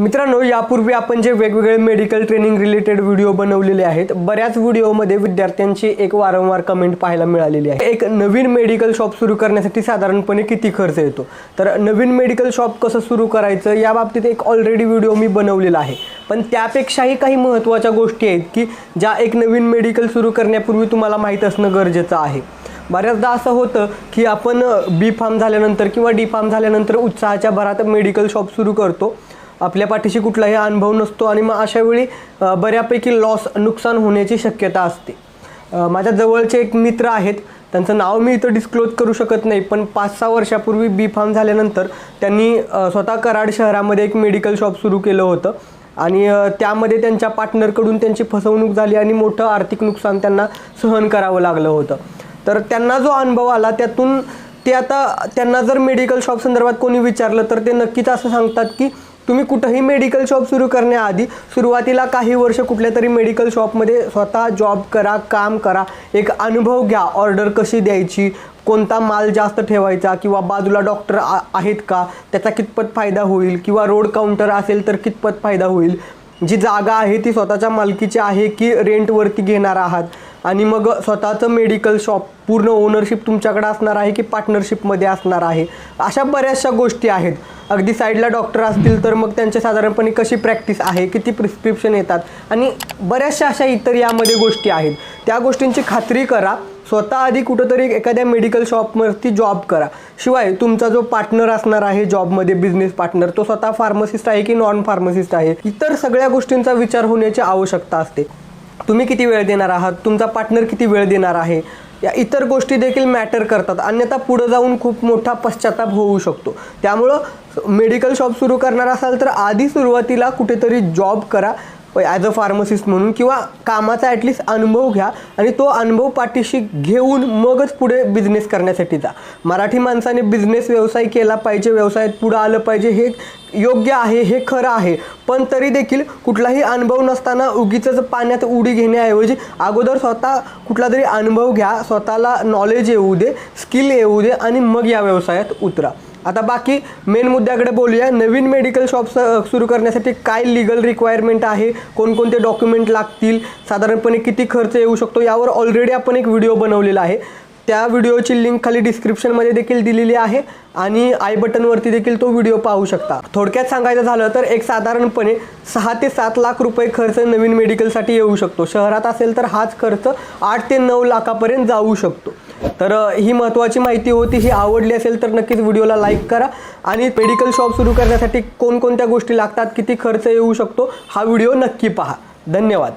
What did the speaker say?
मित्रांनो यापूर्वी आपण जे वेगवेगळे मेडिकल ट्रेनिंग रिलेटेड व्हिडिओ बनवलेले आहेत बऱ्याच व्हिडिओमध्ये विद्यार्थ्यांची एक वारंवार कमेंट पाहायला मिळालेली आहे. एक नवीन मेडिकल शॉप सुरू करण्यासाठी साधारणपणे किती खर्च येतो? तर नवीन मेडिकल शॉप कसं सुरू करायचं या बाबतीत एक ऑलरेडी व्हिडिओ मी बनवलेला आहे. पण त्यापेक्षाही काही महत्त्वाच्या गोष्टी आहेत की ज्या एक नवीन मेडिकल सुरू करण्यापूर्वी तुम्हाला माहीत असणं गरजेचं आहे. बऱ्याचदा असं होतं की आपण बी फार्म झाल्यानंतर किंवा डी फार्म झाल्यानंतर उत्साहाच्या भरात मेडिकल शॉप सुरू करतो. आपल्या पाठीशी कुठलाही अनुभव नसतो आणि मग अशा वेळी बऱ्यापैकी लॉस नुकसान होण्याची शक्यता असते. माझ्या जवळचे एक मित्र आहेत. त्यांचं नाव मी इथं डिस्क्लोज करू शकत नाही पण पाच सहा वर्षापूर्वी बी फार्म झाल्यानंतर त्यांनी स्वतः कराड शहरामध्ये एक मेडिकल शॉप सुरू केलं होतं. आणि त्यामध्ये त्यांच्या पार्टनरकडून त्यांची फसवणूक झाली आणि मोठं आर्थिक नुकसान त्यांना सहन करावं लागलं होतं. तर त्यांना जो अनुभव आला त्यातून ते आता त्यांना जर मेडिकल शॉप संदर्भात कोणी विचारलं तर ते नक्कीच असं सांगतात की तुम्ही कुठंही मेडिकल शॉप सुरू करण्याआधी सुरुवातीला काही वर्ष कुठल्या तरी मेडिकल शॉपमध्ये स्वतः जॉब करा काम करा. एक अनुभव घ्या. ऑर्डर कशी द्यायची? कोणता माल जास्त ठेवायचा? किंवा बाजूला डॉक्टर आ- आहेत का? त्याचा कितपत फायदा होईल? किंवा रोड काउंटर असेल तर कितपत फायदा होईल? जी जागा आहे ती स्वतःच्या मालकीची आहे की रेंटवरती घेणार आहात? आणि मग स्वतःचं मेडिकल शॉप पूर्ण ओनरशिप तुमच्याकडे असणार आहे की पार्टनरशिपमध्ये असणार आहे? अशा बऱ्याचशा गोष्टी आहेत. अगदी साईडला डॉक्टर असतील तर मग त्यांचे साधारणपणे कशी प्रॅक्टिस आहे? किती प्रिस्क्रिप्शन येतात? आणि बऱ्याचशा अशा इतर यामध्ये गोष्टी आहेत. त्या गोष्टींची खात्री करा. स्वतः आधी कुठंतरी एखाद्या मेडिकल शॉपवरती जॉब करा. शिवाय तुमचा जो पार्टनर असणार आहे जॉबमध्ये बिझनेस पार्टनर तो स्वतः फार्मसिस्ट आहे की नॉन फार्मसिस्ट आहे? इतर सगळ्या गोष्टींचा विचार होण्याची आवश्यकता असते. तुम्ही किती वेळ देणार आहात? तुमचा पार्टनर किती वेळ देणार आहे? या इतर गोष्टी देखील मॅटर करतात. अन्यथा पुढं जाऊन खूप मोठा पश्चाताप होऊ शकतो. त्यामुळं मेडिकल शॉप सुरू करणार असाल तर आधी सुरुवातीला कुठेतरी जॉब करा. ॲज अ फार्मसिस्ट म्हणून किंवा कामाचा ॲटलिस्ट अनुभव घ्या आणि तो अनुभव पाठीशी घेऊन मगच पुढे बिझनेस करण्यासाठी जा. मराठी माणसाने बिझनेस व्यवसाय केला पाहिजे व्यवसायात पुढं आलं पाहिजे हे योग्य आहे हे खरं आहे. पण तरी देखील कुठलाही अनुभव नसताना उगीच पाण्यात उडी घेण्याऐवजी अगोदर स्वतः कुठला तरी अनुभव घ्या स्वतःला नॉलेज येऊ दे स्किल येऊ दे आणि मग या व्यवसायात उतरा. आता बाकी मेन मुद्द्याकडे बोलूया. नवीन मेडिकल शॉप सुरू करण्यासाठी काय लिगल रिक्वायरमेंट आहे? कोणकोणते डॉक्युमेंट लागतील? साधारणपणे किती खर्च येऊ शकतो? यावर ऑलरेडी आपण एक व्हिडिओ बनवलेला आहे. त्या व्हिडिओची लिंक खाली डिस्क्रिप्शनमध्ये देखील दिलेली आहे आणि आय बटनवरती देखील तो व्हिडिओ पाहू शकता. थोडक्यात सांगायचं झालं तर एक साधारणपणे सहा ते सात लाख रुपये खर्च नवीन मेडिकलसाठी येऊ शकतो. शहरात असेल तर हाच खर्च आठ ते नऊ लाखापर्यंत जाऊ शकतो. तर ही महत्त्वाची माहिती होती ही आवडली असेल तर नक्कीच व्हिडिओला लाईक करा. आणि मेडिकल शॉप सुरू करण्यासाठी कोणकोणत्या गोष्टी लागतात किती खर्च येऊ शकतो हा व्हिडिओ नक्की पहा. धन्यवाद.